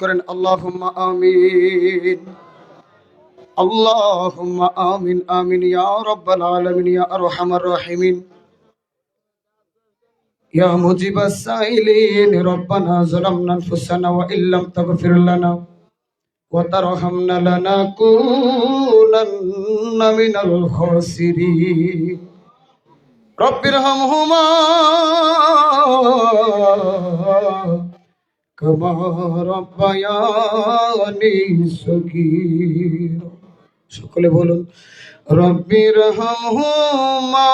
করেন, আল্লাহুম্মা আমিন আল্লাহুম্মা আমিন আমিন, ইয়া রাব্বাল আলামিন, ইয়া আরহামার রাহিমিন, ইয়া মুজিবাস সাইলিন, রব্বানা যালামনা আনফুসানা ওয়া ইল্লাম তাগফির লানা كما ربياني صغيرا সকলে বলুন রব্বির হামহুমা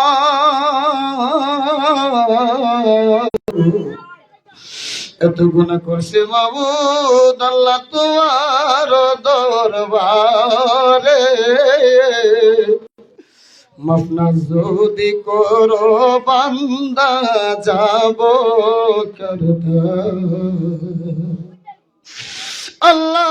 এত গুণা করছে মাবুদ আল্লাহ তোমার দরবারে মাফনা যদি করো বান্দা, যাব আল্লাহ,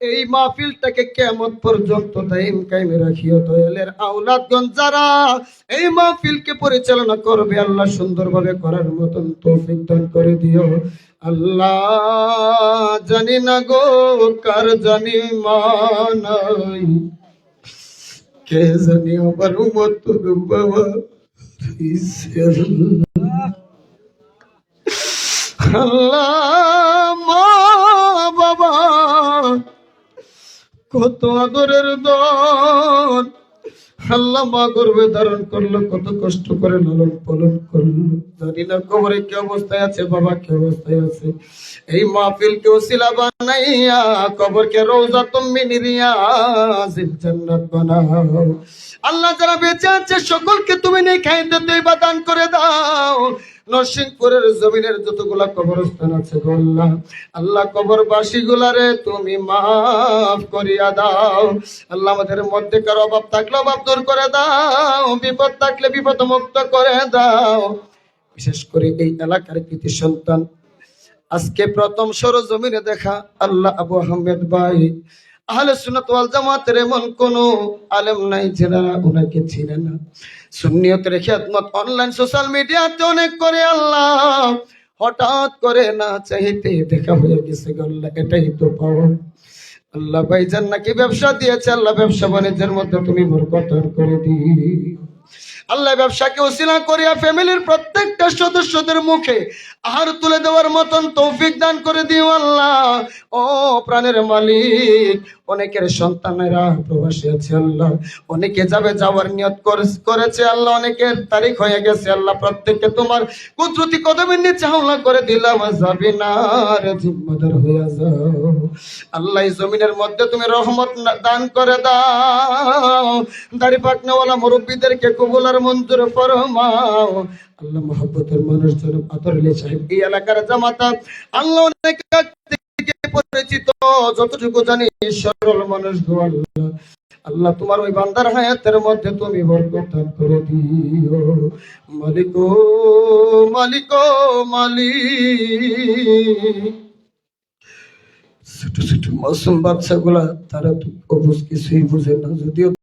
এই মাহফিলটাকে কেমন পর্যন্ত দাইম কায়েমে রাখিও দয়ালের আওলাদগঞ্জ যারা এই মাহফিলকে পরিচালনা করবে, আল্লাহ সুন্দরভাবে করার মতন তৌফিক দান করে দিও। আল্লাহ, জানি না গো কার জানি মানাই কে জানি আমার মত বাবা। আল্লাহ বাবা কত আদরের দন আল্লাহ মা গর্বে ধারণ করল, কত কষ্ট করে লালন পালন করল। জানি না কবরে কি অবস্থায় আছে, বাবা কি অবস্থায় আছে। এই মাহফিল কে ওসিলা বানাইয়া কবর কে রোজা তুমি জান্নাত বানাও। আল্লাহ যারা বেঁচে আছে, সকলকে তুমি নেই খাইতে দইবা দান করে দাও। নরসিংপুরের জমিনের যতগুলা কবরস্থান আছে গো আল্লাহ আল্লাহ কবরবাসী গুলারে তুমি মাফ করিয়া দাও। আল্লাহ আমাদের মধ্যে কারও অভাব থাকলে অভাব দূর করে দাও, বিপদ থাকলে বিপদ মুক্ত করে দাও। বিশেষ করে এই এলাকার কৃতি সন্তান। আজকে প্রথম সরজমিনে দেখা আল্লাহ আবু আহমেদ ভাই আহলে সুন্নাত ওয়াল জামাতের এমন কোনো আলেম নাই যারা ওনাকে ছিলেন না। সুন্নিয়তের খেদমত অনলাইন সোশ্যাল মিডিয়াতে অনেক করে আল্লাহ। হঠাৎ করে না চাইতে দেখা হয়ে গেছে গল্লা এটাই তো পাওয়া। আল্লাহ ভাইজান নাকি ব্যবসা দিয়েছে, আল্লাহ ব্যবসা বাণিজ্যের মধ্যে তুমি বরকত দান করে দিও আল্লাহ ব্যবসাকে ওসিলা করিয়া ফ্যামিলির প্রত্যেকটা সদস্যদের মুখে আহার তুলে দেওয়ার মতন তৌফিক দান করে দিও আল্লাহ। ও প্রাণের মালিক, অনেকের সন্তানেরা প্রবাসী আছে আল্লাহ। অনেকে যাবে যাওয়ার নিয়ত করেছে আল্লাহ, অনেকের তারিখ হয়ে গেছে আল্লাহ। প্রত্যেককে তোমার কুদরতি কদমের নিচে হামলা করে দিলাম যাবি না রে জিম্মাদার হয়ে যাও। আল্লাহ জমিনের মধ্যে তুমি রহমত দান করে দাও। দাড়ি পাকনাওয়ালা মুরব্বীদেরকে কবুলার মঞ্জুর ফরমাও। আল্লাহ মানুষ সাহেব, এই এলাকার জামাতা আল্লাহ অনেক পরিচিত, যতটুকু জানি সরল মানুষ গো আল্লাহ। আল্লাহ তোমার ওই বান্দার হায়াতের মধ্যে তুমি বরকত করে দিও। মালিক মালিক মালিক। ছোট ছোট মাসুম বাচ্চাগুলা তারা তো কিছুই বুঝে না যদিও